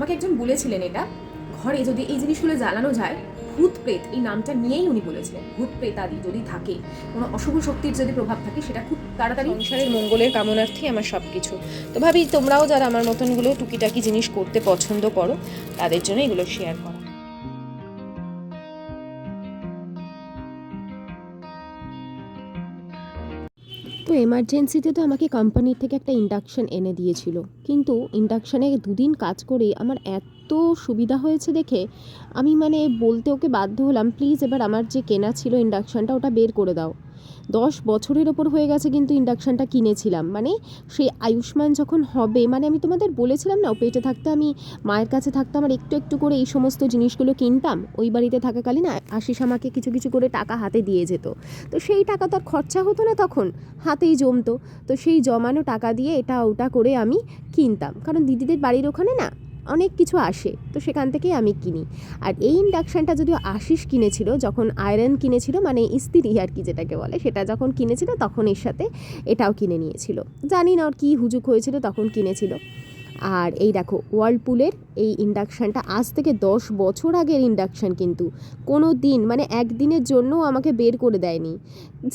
আমাকে একজন বলেছিলেন এটা। ঘরে যদি এই জিনিসগুলো জ্বালানো যায় ভূত প্রেত এই নামটা নিয়েই উনি বলেছিলেন ভূত প্রেত আদি যদি থাকে, কোনো অশুভ শক্তির যদি প্রভাব থাকে, সেটা খুব তাড়াতাড়ি সংসারের মঙ্গলের কামনার্থে আমার সব কিছু তো ভাবি, তোমরাও যারা আমার মতনগুলো টুকিটাকি জিনিস করতে পছন্দ করো, তাদের জন্য এগুলো শেয়ার করা। তো এমার্জেন্সিতে তো আমাকে কোম্পানির থেকে একটা ইন্ডাকশান এনে দিয়েছিল। কিন্তু ইন্ডাকশানে দুদিন কাজ করে আমার এত সুবিধা হয়েছে দেখে, আমি মানে বলতে ওকে বাধ্য হলাম প্লিজ এবার আমার যে কেনা ছিল ইন্ডাকশানটা ওটা বের করে দাও। দশ বছরের ওপর হয়ে গেছে কিন্তু ইন্ডাকশানটা কিনেছিলাম। মানে সেই আয়ুষ্মান যখন হবে মানে আমি তোমাদের বলেছিলাম না পেটে থাকতে আমি, মায়ের কাছে থাকতে আমার একটু একটু করে এই সমস্ত জিনিসগুলো কিনতাম, ওই বাড়িতে থাকাকালীন আশিস আমাকে কিছু কিছু করে টাকা হাতে দিয়ে যেত। তো সেই টাকা তো আর খরচা হতো না তখন, হাতেই জমতো। তো সেই জমানো টাকা দিয়ে এটা ওটা করে আমি কিনতাম। কারণ দিদিদের বাড়ির ওখানে না অনেক কিছু আসে, তো সেখান থেকেই আমি কিনি। আর এই ইন্ডাকশানটা যদিও আশিস কিনেছিল, যখন আয়রন কিনেছিল মানে ইস্ত্রি আর কি যেটাকে বলে, সেটা যখন কিনেছিল, তখন এর সাথে এটাও কিনে নিয়েছিল। জানি না ওর কী হুজুক হয়েছিল, তখন কিনেছিল। আর এই দেখো ওয়ার্লপুলের এই ইন্ডাকশানটা আজ থেকে দশ বছর আগের ইন্ডাকশান কিন্তু। কোনো দিন মানে একদিনের জন্য আমাকে বের করে দেয়নি।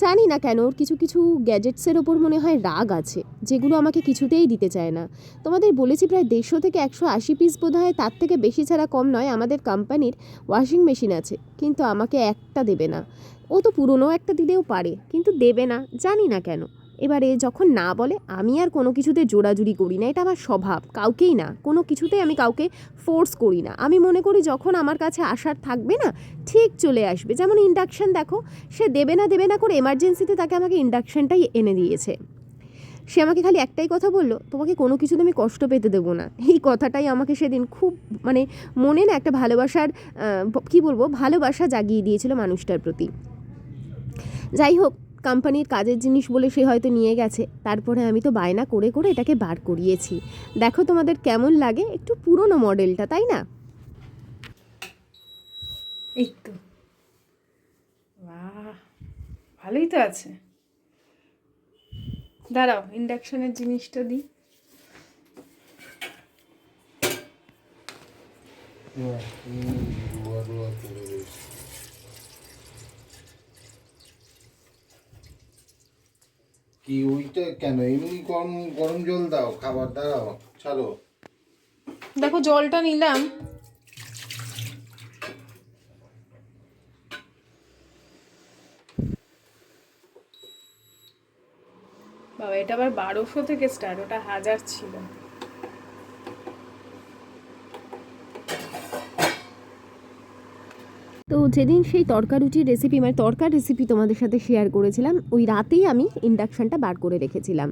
জানি না কেন ওর কিছু কিছু গ্যাজেটসের ওপর মনে হয় রাগ আছে, যেগুলো আমাকে কিছুতেই দিতে চায় না। তোমাদের বলেছি প্রায় দেড়শো থেকে একশো আশি পিস বোধ হয় তার থেকে বেশি ছাড়া কম নয়, আমাদের কোম্পানির ওয়াশিং মেশিন আছে, কিন্তু আমাকে একটা দেবে না। ও তো পুরনো একটা দিলেও পারে, কিন্তু দেবে না, জানি না কেন। এবারে যখন না বলে, আমি আর কোনো কিছুতে জোড়াজুড়ি করি না, এটা আমার স্বভাব, কাউকেই না। কোনো কিছুতেই আমি কাউকে ফোর্স করি না। আমি মনে করি যখন আমার কাছে আসার থাকবে না, ঠিক চলে আসবে। যেমন ইন্ডাকশান দেখো, সে দেবে না দেবে না করে এমার্জেন্সিতে তাকে আমাকে ইন্ডাকশানটাই এনে দিয়েছে। সে আমাকে খালি একটাই কথা বলল, তোমাকে কোনো কিছুতে আমি কষ্ট পেতে দেবো না। এই কথাটাই আমাকে সেদিন খুব মানে মনে না একটা ভালোবাসার কী বলব, ভালোবাসা জাগিয়ে দিয়েছিল মানুষটার প্রতি। যাই হোক কোম্পানির কাজের জিনিস বলে সে হয়তো নিয়ে গেছে। তারপরে আমি তো বায়না করে করে এটাকে বার করিয়েছি। দেখো তোমাদের কেমন লাগে? একটু পুরনো মডেলটা তাই না? এই তো। ভালোই তো আছে। দাঁড়াও ইন্ডাকশনের জিনিসটা দিই। কি ওইটা কেন? এমনি গরম গরম জল দাও, খাবার দাও ছাড়ো। দেখো, জলটা নিলাম। বাবা, এটা আবার বারোশো থেকে স্টার্ট ওটা হাজার ছিল। তো যেদিন সেই তরকা রুটির রেসিপি মানে তরকার রেসিপি তোমাদের সাথে শেয়ার করেছিলাম, ওই রাতেই আমি ইন্ডাকশানটা বার করে রেখেছিলাম।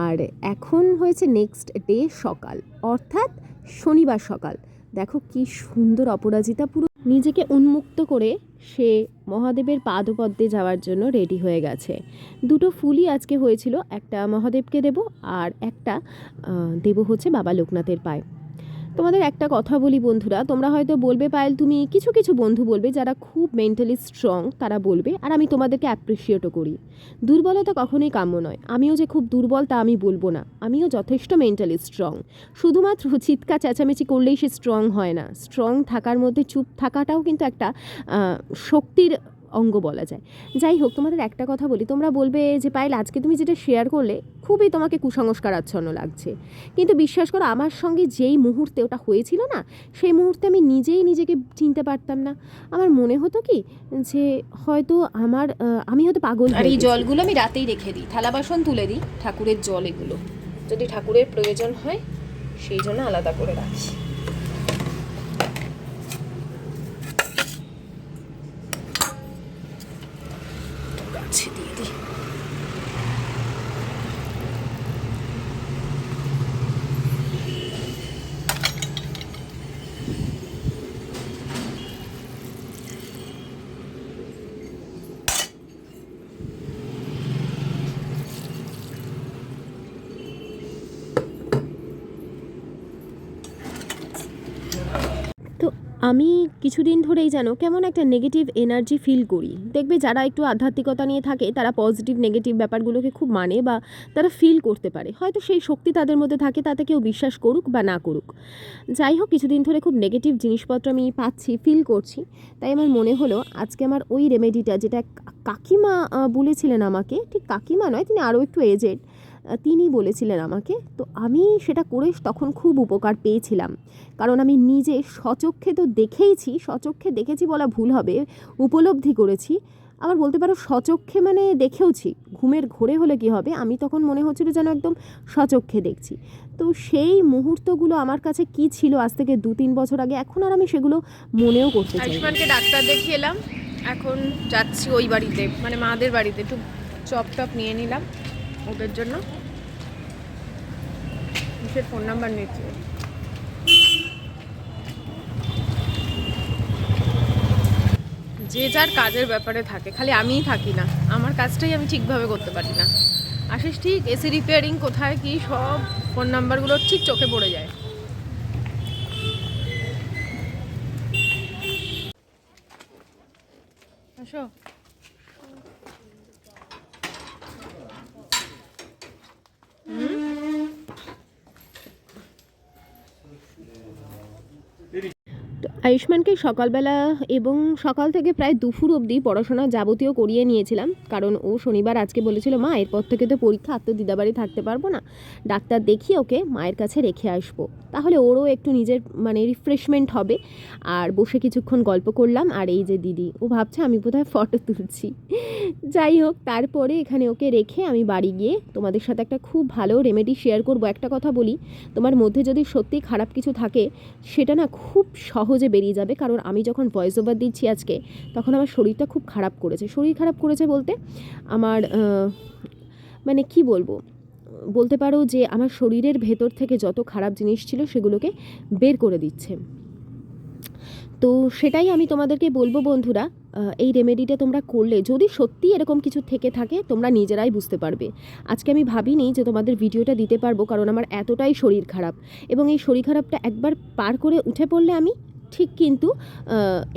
আর এখন হয়েছে নেক্সট ডে সকাল, অর্থাৎ শনিবার সকাল। দেখো কি সুন্দর অপরাজিতা পুরো। নিজেকে উন্মুক্ত করে সে মহাদেবের পাদপদ্মে যাওয়ার জন্য রেডি হয়ে গেছে। দুটো ফুলই আজকে হয়েছিল, একটা মহাদেবকে দেব আর একটা দেব হচ্ছে বাবা লোকনাথের পায়ে। তোমাদের একটা কথা বলি বন্ধুরা, তোমরা হয়তো বলবে, পায়েল, তুমি কিছু কিছু বন্ধু বলবে যারা খুব মেন্টালি স্ট্রং তারা বলবে, আর আমি তোমাদেরকে অ্যাপ্রিসিয়েটও করি। দুর্বলতা কখনোই কাম্য নয়। আমিও যে খুব দুর্বল, তা আমি বলব না। আমিও যথেষ্ট মেন্টালি স্ট্রং শুধুমাত্র চিৎকা চেঁচামেচি করলেই সে স্ট্রং হয় না। স্ট্রং থাকার মধ্যে চুপ থাকাটাও কিন্তু একটা শক্তির অঙ্গ বলা যায়। যাই হোক তোমাদের একটা কথা বলি তোমরা বলবে যে পায়েল আজকে তুমি যেটা শেয়ার করলে খুবই তোমাকে কুসংস্কার আচ্ছন্ন লাগছে। কিন্তু বিশ্বাস করো আমার সঙ্গে যেই মুহূর্তে ওটা হয়েছিল না সেই মুহূর্তে আমি নিজেই নিজেকে চিনতে পারতাম না। আমার মনে হতো কি যে হয়তো আমার আমি হয়তো পাগল আর এই জলগুলো আমি রাতেই রেখে দিই থালা বাসন তুলে দিই ঠাকুরের জল এগুলো। যদি ঠাকুরের প্রয়োজন হয় সেই জন্য আলাদা করে রাখি গাছে দিয়ে দিই তো আমি কিছুদিন ধরেই যেন কেমন একটা নেগেটিভ এনার্জি ফিল করি। দেখবে যারা একটু আধ্যাত্মিকতা নিয়ে থাকে, তারা পজিটিভ নেগেটিভ ব্যাপারগুলোকে খুব মানে বা তারা ফিল করতে পারে। হয়তো সেই শক্তি তাদের মধ্যে থাকে, তাতে কেউ বিশ্বাস করুক বা না করুক। যাই হোক, কিছুদিন ধরে খুব নেগেটিভ জিনিসপত্র আমি পাচ্ছি ফিল করছি। তাই আমার মনে হলো, আজকে আমার ওই রেমেডিটা যেটা কাকিমা বলেছিলেন আমাকে, ঠিক কাকিমা নয়, তিনি আরও একটু এজেড তিনি বলেছিলেন আমাকে, তো আমি সেটা করে তখন খুব উপকার পেয়েছিলাম। কারণ আমি নিজে সচক্ষে তো দেখেইছি সচক্ষে দেখেছি বলা ভুল হবে, উপলব্ধি করেছি। আবার বলতে পারো সচক্ষে মানে দেখেওছি, ঘুমের ঘোরে হলে কি হবে? আমি তখন মনে হচ্ছিল যেন একদম সচক্ষে দেখছি। তো সেই মুহূর্তগুলো আমার কাছে কি ছিল আজ থেকে দু তিন বছর আগে, এখন আর আমি সেগুলো মনেও চাই আয়ুষ্মানকে ডাক্তার দেখিয়ে এলাম, এখন যাচ্ছি ওই বাড়িতে মানে মাদের বাড়িতে, একটু চপ টপ নিয়ে নিলাম। ওদের জন্য। সে ফোন নাম্বার নিচ্ছে। যে যার কাজের ব্যাপারে থাকে, খালি আমিই থাকি না। আমার কাজটাই আমি ঠিকভাবে করতে পারি না। আশিস, ঠিক এসি রিপেয়ারিং কোথায় কি সব ফোন নাম্বারগুলো ঠিক চোখে পড়ে যায় আসো তো আয়ুষ্মানকে সকালবেলা এবং সকাল থেকে প্রায় দুপুর অবধি পড়াশোনা যাবতীয় করিয়ে নিয়েছিলাম। কারণ ও শনিবার আজকে বলেছিল, মা, এরপর থেকে তো পরীক্ষা, আর তো দিদাবাড়ি থাকতে পারব না। ডাক্তার দেখিয়ে ওকে মায়ের কাছে রেখে আসব। তাহলে ওরও একটু নিজের মানে রিফ্রেশমেন্ট হবে। আর বসে কিছুক্ষণ গল্প করলাম। আর এই যে দিদি, ও ভাবছে, আমি বোধহয় ফটো তুলছি। যাই হোক, তারপরে এখানে ওকে রেখে আমি বাড়ি গিয়ে তোমাদের সাথে একটা খুব ভালো রেমেডি শেয়ার করব। একটা কথা বলি, তোমার মধ্যে যদি সত্যি খারাপ কিছু থাকে, সেটা না খুব সহজে বেরিয়ে যাবে। কারণ আমি যখন ভয়েস ওভার দিচ্ছি আজকে, তখন আমার শরীরটা খুব খারাপ করেছে। শরীর খারাপ করেছে বলতে আমার মানে কি বলব? বলতে পারো যে আমার শরীরের ভেতর থেকে যত খারাপ জিনিস ছিল সেগুলোকে বের করে দিচ্ছে। তো সেটাই আমি তোমাদেরকে বলব বন্ধুরা এই রেমেডিটা তোমরা করলে, যদি সত্যি এরকম কিছু থেকে থাকে, তোমরা নিজেরাই বুঝতে পারবে। আজকে আমি ভাবিনি যে তোমাদের ভিডিওটা দিতে পারব, কারণ আমার এতটাই শরীর খারাপ। এবং এই শরীর খারাপটা একবার পার করে উঠে পড়লে আমি ঠিক কিন্তু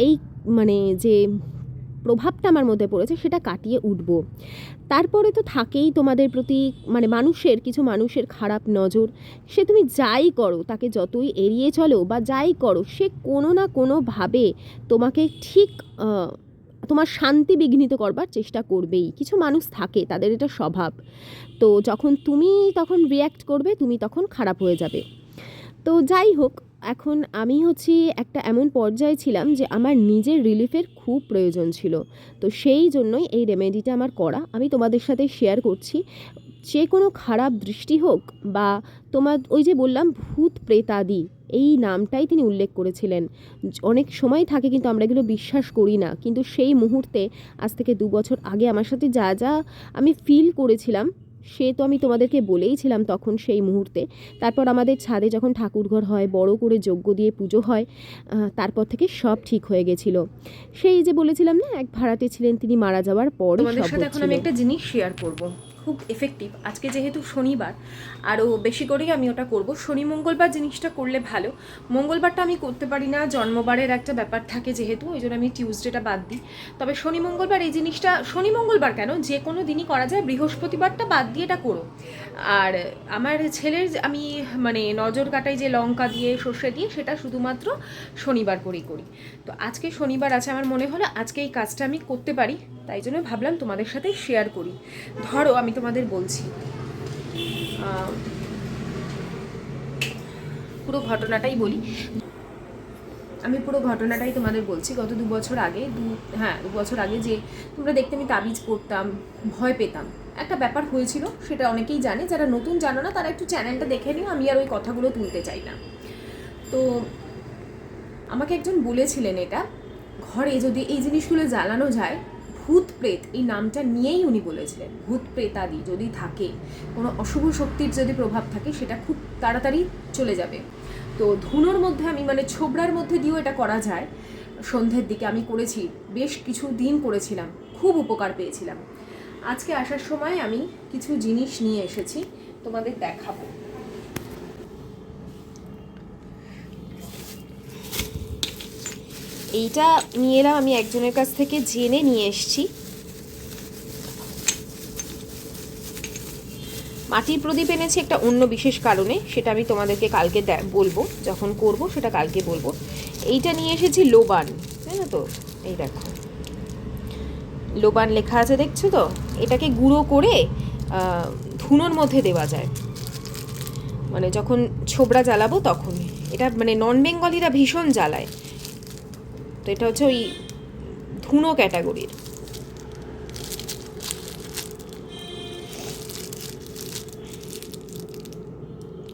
এই মানে যে প্রভাবটা আমার মধ্যে পড়েছে, সেটা কাটিয়ে উঠবো। তারপরে তো থাকেই তোমাদের প্রতি মানে মানুষের, কিছু মানুষের খারাপ নজর। সে তুমি যাই করো, তাকে যতই এড়িয়ে চলো বা যাই করো, সে কোনো না কোনোভাবে তোমাকে ঠিক তোমার শান্তি বিঘ্নিত করবার চেষ্টা করবেই। কিছু মানুষ থাকে, তাদের এটা স্বভাব। তো যখন তুমি তখন রিয়্যাক্ট করবে, তুমি তখন খারাপ হয়ে যাবে। তো যাই হোক এখন আমি হচ্ছি একটা এমন পর্যায়ে ছিলাম যে আমার নিজের রিলিফের খুব প্রয়োজন ছিল। তো সেই জন্যই এই রেমেডিটা আমার করা। আমি তোমাদের সাথে শেয়ার করছি। যে কোনো খারাপ দৃষ্টি হোক বা তোমার ওই যে বললাম, ভূত প্রেতাদি, এই নামটাই তিনি উল্লেখ করেছিলেন। অনেক সময় থাকে কিন্তু আমরা এগুলো বিশ্বাস করি না। কিন্তু সেই মুহূর্তে, আজ থেকে দু বছর আগে আমার সাথে যা যা আমি ফিল করেছিলাম সে তো আমি তোমাদেরকে বলেইছিলাম তখন সেই মুহূর্তে। তারপর আমাদের ছাদে যখন ঠাকুরঘর হয় বড় করে যজ্ঞ দিয়ে পুজো হয় তারপর থেকে সব ঠিক হয়ে গেছিল। সেই যে বলেছিলাম না এক ভাড়াতে ছিলেন তিনি মারা যাওয়ার পর তোমাদের সাথে এখন আমি একটা জিনিস শেয়ার করব। খুব এফেক্টিভ আজকে যেহেতু শনিবার আরও বেশি করেই আমি ওটা করব। শনি, মঙ্গলবার জিনিসটা করলে ভালো। মঙ্গলবারটা আমি করতে পারি না, জন্মবারের একটা ব্যাপার থাকে যেহেতু, ওই জন্য আমি টিউসডেটা বাদ দিই। তবে শনি, মঙ্গলবার এই জিনিসটা, শনি, মঙ্গলবার কেন? যে কোনো দিনই করা যায়, বৃহস্পতিবারটা বাদ দিয়ে এটা করো। আর আমার ছেলের আমি মানে নজর কাটাই যে লঙ্কা দিয়ে, সর্ষে দিয়ে, সেটা শুধুমাত্র শনিবার করেই করি। তো আজকে শনিবার আছে আমার মনে হলো, আজকে এই কাজটা আমি করতে পারি। তাই জন্য ভাবলাম তোমাদের সাথে শেয়ার করি। ধরো, আমি তোমাদের বলছি। পুরো ঘটনাটাই বলি। আমি পুরো ঘটনাটাই তোমাদের বলছি। গত দু বছর আগে, দু হ্যাঁ দু বছর আগে যে তোমরা দেখতে আমি তাবিজ পড়তাম, ভয় পেতাম। একটা ব্যাপার হয়েছিল, সেটা অনেকেই জানে, যারা নতুন জানো না, তারা একটু চ্যানেলটা দেখে নিও, আমি আর ওই কথাগুলো তুলতে চাই না। তো আমাকে একজন বলেছিলেন এটা, ঘরে যদি এই জিনিসগুলো জ্বালানো যায় ভূত প্রেত এই নামটা নিয়েই উনি বলেছিলেন ভূত প্রেতাদি যদি থাকে, কোনো অশুভ শক্তির যদি প্রভাব থাকে, সেটা খুব তাড়াতাড়ি চলে যাবে। তো ধুনোর মধ্যে আমি মানে ছোবড়ার মধ্যে দিয়েও এটা করা যায়। সন্ধ্যের দিকে আমি করেছি, বেশ কিছু দিন করেছিলাম, খুব উপকার পেয়েছিলাম। আজকে আসার সময় আমি কিছু জিনিস নিয়ে এসেছি, তোমাদের দেখাবো। এইটা নিয়ে এলাম, আমি একজনের কাছ থেকে জেনে নিয়ে এসেছি। মাটির প্রদীপ এনেছি একটা অন্য বিশেষ কারণে, সেটা আমি তোমাদেরকে কালকে বলব, যখন করব সেটা কালকে বলব। এইটা নিয়ে এসেছি লোবান, তাই না তো? এই দেখো। লোবান লেখা আছে, দেখছ তো? এটাকে গুঁড়ো করে ধুনোর মধ্যে দেওয়া যায়। মানে যখন ছোবড়া জ্বালাবো তখন এটা মানে নন বেঙ্গলিরা ভীষণ জ্বালায়। তো এটা হচ্ছে ওই ধুনো ক্যাটাগরির।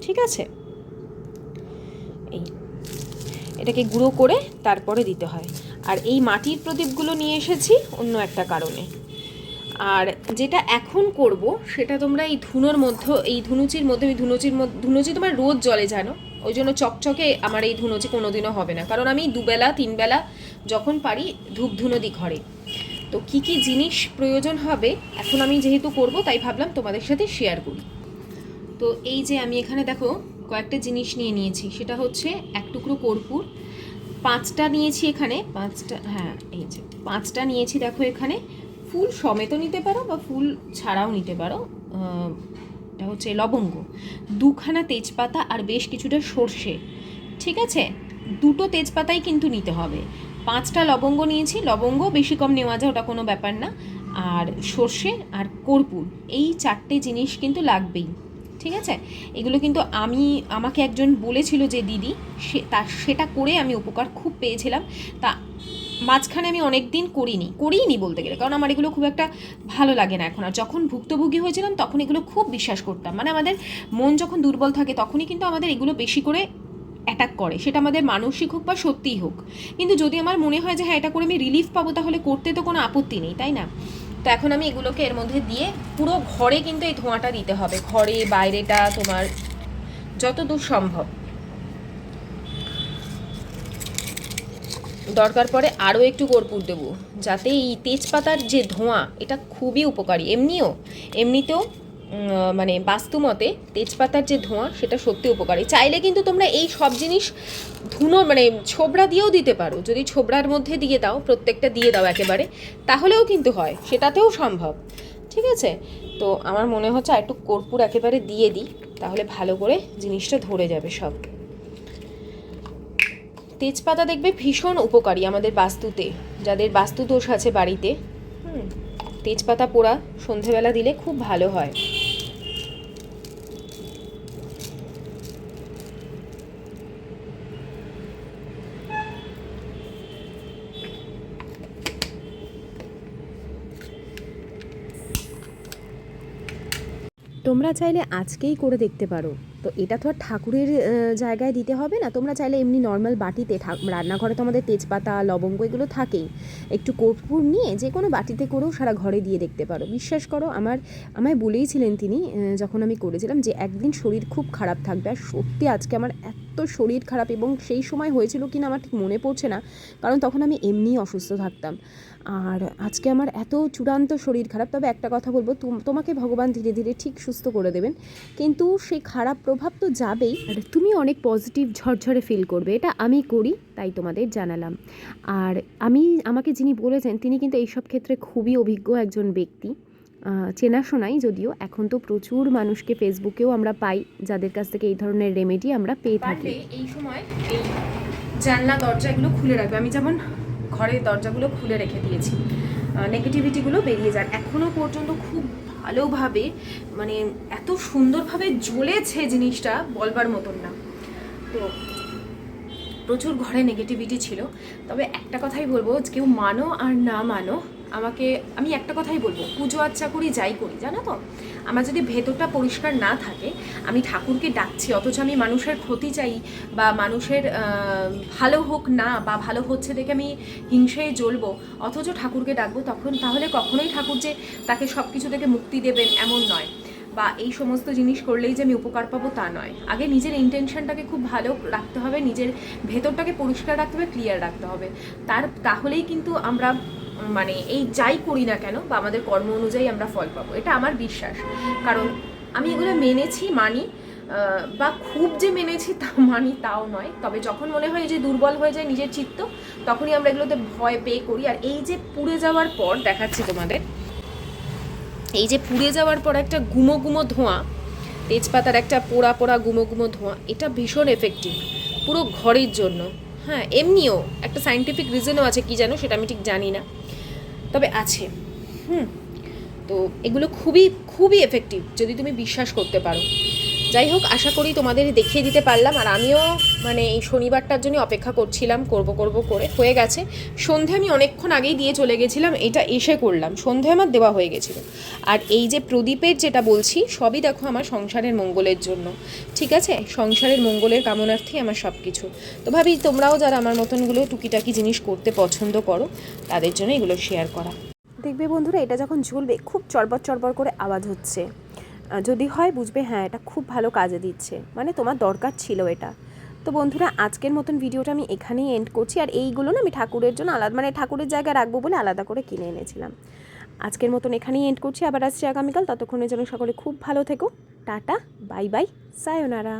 ঠিক আছে? এই, এটাকে গুঁড়ো করে তারপরে দিতে হয়। আর এই মাটির প্রদীপগুলো নিয়ে এসেছি অন্য একটা কারণে। আর যেটা এখন করব, সেটা তোমরা এই ধুনোর মধ্যে, এই ধুনুচির মধ্যে, ওই ধুনুচির মধ্যে, ধুনুচি তোমার রোজ জলে জানো? ওই জন্য চকচকে আমার এই ধুনুচি কোনোদিনও হবে না। কারণ আমি দুবেলা, তিনবেলা যখন পারি ধূপ ধুনো দিই ঘরে। তো কি কি জিনিস প্রয়োজন হবে এখন আমি যেহেতু করব, তাই ভাবলাম তোমাদের সাথে শেয়ার করি। তো এই যে আমি এখানে দেখো কয়েকটা জিনিস নিয়ে নিয়েছি, সেটা হচ্ছে এক টুকরো কর্পূর, পাঁচটা নিয়েছি এখানে, পাঁচটা হ্যাঁ এই যে পাঁচটা নিয়েছি দেখো এখানে। ফুল সমেত নিতে পারো বা ফুল ছাড়াও নিতে পারো। এটা হচ্ছে লবঙ্গ। দুখানা তেজপাতা আর বেশ কিছুটা সর্ষে। ঠিক আছে? দুটো তেজপাতাই কিন্তু নিতে হবে। পাঁচটা লবঙ্গ নিয়েছি, লবঙ্গ বেশি কম নেওয়া যায়, ওটা কোনো ব্যাপার না। আর সর্ষে আর কর্পূর, এই চারটে জিনিস কিন্তু লাগবেই। ঠিক আছে? এগুলো কিন্তু আমি, আমাকে একজন বলেছিল যে দিদি, সে তা সেটা করে আমি উপকার খুব পেয়েছিলাম। তা মাঝখানে আমি অনেক দিন করিনি করিনি বলতে গেলে। কারণ আমার এগুলো খুব একটা ভালো লাগে না এখন। আর যখন ভুক্তভোগী হয়েছিলাম, তখন এগুলো খুব বিশ্বাস করতাম। মানে আমাদের মন যখন দুর্বল থাকে, তখনই কিন্তু আমাদের এগুলো বেশি করে অ্যাটাক করে। সেটা আমাদের মানসিক হোক বা সত্যিই হোক। কিন্তু যদি আমার মনে হয় যে হ্যাঁ এটা করে আমি রিলিফ পাবো, তাহলে করতে তো কোনো আপত্তি নেই, তাই না? তো এখন আমি এগুলোকে এর মধ্যে দিয়ে পুরো ঘরে কিন্তু এই ধোঁয়াটা দিতে হবে। ঘরে, বাইরেটা তোমার যত দূর সম্ভব। দরকার পড়ে আরও একটু কর্পূর দেবো। যাতে এই তেজপাতার যে ধোঁয়া, এটা খুবই উপকারী। এমনিও, এমনিতেও মানে বাস্তুমতে তেজপাতার যে ধোঁয়া, সেটা সত্যি উপকারী। চাইলে কিন্তু তোমরা এই সব জিনিস ধুনো মানে ছোবড়া দিয়েও দিতে পারো। যদি ছোবড়ার মধ্যে দিয়ে দাও, প্রত্যেকটা দিয়ে দাও একেবারে, তাহলেও কিন্তু হয়। সেটাতেও সম্ভব। ঠিক আছে? তো আমার মনে হচ্ছে আর একটু কর্পূর একেবারে দিয়ে দিই, তাহলে ভালো করে জিনিসটা ধরে যাবে সব। তেজপাতা দেখবে ভীষণ উপকারী আমাদের বাস্তুতে। যাদের বাস্তু দোষ আছে বাড়িতে, হুম, তেজপাতা পোড়া সন্ধেবেলা দিলে খুব ভালো হয়। তোমরা চাইলে আজকেই করে দেখতে পারো। তো এটা তো আর ঠাকুরের জায়গায় দিতে হবে না। তোমরা চাইলে এমনি নর্মাল বাটিতে রান্নাঘরে তো আমাদের তেজপাতা, লবঙ্গ এগুলো থাকেই। একটু কর্পূর নিয়ে যে কোনো বাটিতে করেও সারা ঘরে দিয়ে দেখতে পারো। বিশ্বাস করো, আমার, আমায় বলেইছিলেন তিনি যখন আমি করেছিলাম যে, একদিন শরীর খুব খারাপ থাকবে। আর সত্যি আজকে আমার এত শরীর খারাপ এবং সেই সময় হয়েছিল কিনা আমার ঠিক মনে পড়ছে না, কারণ তখন আমি এমনিই অসুস্থ থাকতাম। আর আজকে আমার এত চূড়ান্ত শরীর খারাপ, তবে একটা কথা বলব, তুম- তোমাকে ভগবান ধীরে ধীরে ঠিক সুস্থ করে দেবেন। কিন্তু সেই খারাপ প্রভাব তো যাবেই। আর তুমি অনেক পজিটিভ ঝরঝরে ফিল করবে, এটা আমি করি, তাই তোমাদের জানালাম। আর আমি, আমাকে যিনি বলেছেন, তিনি কিন্তু এইসব ক্ষেত্রে খুবই অভিজ্ঞ একজন ব্যক্তি। চেনাশোনাই যদিও এখন তো প্রচুর মানুষকে ফেসবুকেও আমরা পাই যাদের কাছ থেকে এই ধরনের রেমেডি আমরা পেয়ে থাকি। এই সময় এই জানলা দরজাগুলো খুলে রাখবে। আমি যেমন ঘরের দরজাগুলো খুলে রেখে দিয়েছি নেগেটিভিটিগুলো বেরিয়ে যান এখনও পর্যন্ত খুব ভালোভাবে মানে এত সুন্দরভাবে জ্বলেছে জিনিসটা বলবার মতন না। তো প্রচুর ঘরে নেগেটিভিটি ছিল। তবে একটা কথাই বলব কেউ মানো আর না মানো আমাকে, আমি একটা কথাই বলব, পুজো আচ্চা করি যাই করি, জানো তো? আমার যদি ভেতরটা পরিষ্কার না থাকে, আমি ঠাকুরকে ডাকছি, অথচ আমি মানুষের ক্ষতি চাই বা মানুষের ভালো হোক না বা ভালো হচ্ছে দেখে আমি হিংসেয় জ্বলবো, অথচ ঠাকুরকে ডাকবো তখন তাহলে কখনোই ঠাকুর যে তাকে সব কিছু থেকে মুক্তি দেবেন এমন নয়। বা এই সমস্ত জিনিস করলেই যে আমি উপকার পাবো তা নয়। আগে নিজের ইন্টেনশনটাকে খুব ভালো রাখতে হবে, নিজের ভেতরটাকে পরিষ্কার রাখতে হবে ক্লিয়ার রাখতে হবে। তার, তাহলেই কিন্তু আমরা মানে এই যাই করি না কেন বা আমাদের কর্ম অনুযায়ী আমরা ফল পাবো, এটা আমার বিশ্বাস। কারণ আমি এগুলো মেনেছি, মানি বা খুব যে মেনেছি তা মানি তাও নয়। তবে যখন মনে হয় যে দুর্বল হয়ে যায় নিজের চিত্ত, তখনই আমরা এগুলোতে ভয় পেয়ে করি। আর এই যে পুড়ে যাওয়ার পর, দেখাচ্ছি তোমাদের, এই যে পুড়ে যাওয়ার পর একটা গুমো গুমো ধোঁয়া, তেজপাতার একটা পোড়া পোড়া গুমো গুমো ধোঁয়া, এটা ভীষণ এফেক্টিভ পুরো ঘরের জন্য। হ্যাঁ এমনিও একটা সাইন্টিফিক রিজনও আছে, কি জানো সেটা আমি ঠিক জানি না। তবে আছে, হুম, তো এগুলো খুবই খুবই এফেক্টিভ যদি তুমি বিশ্বাস করতে পারো। যাই হোক, আশা করি তোমাদের দেখিয়ে দিতে পারলাম। আর আমিও মানে এই শনিবারটার জন্য অপেক্ষা করছিলাম, করব করব করে। হয়ে গেছে। সন্ধে আমি অনেকক্ষণ আগেই দিয়ে চলে গেছিলাম, এটা এসে করলাম। সন্ধে আমার দেওয়া হয়ে গেছিল। আর এই যে প্রদীপের যেটা বলছি, সবই দেখো আমার সংসারের মঙ্গলের জন্য। ঠিক আছে? সংসারের মঙ্গলের কামনার্থেই আমার সব কিছু তো ভাবি, তোমরাও যারা আমার মতনগুলো টুকিটাকি জিনিস করতে পছন্দ করো, তাদের জন্য এগুলো শেয়ার করা। দেখবে বন্ধুরা, এটা যখন ঝুলবে, খুব চড়বড় চড়বড় করে আওয়াজ হচ্ছে। যদি হয় বুঝবে হ্যাঁ এটা খুব ভালো কাজে দিচ্ছে। মানে তোমার দরকার ছিল এটা। তো বন্ধুরা, আজকের মতন ভিডিওটা আমি এখানেই এন্ড করছি। আর এইগুলো না আমি ঠাকুরের জন্য আলাদা মানে ঠাকুরের জায়গায় রাখব বলে আলাদা করে কিনে এনেছিলাম। আজকের মতন এখানেই এন্ড করছি। আবার আসছি আগামীকাল। ততক্ষণের জন্য সকলে খুব ভালো থেকো। Tata, bye bye সায়োনারা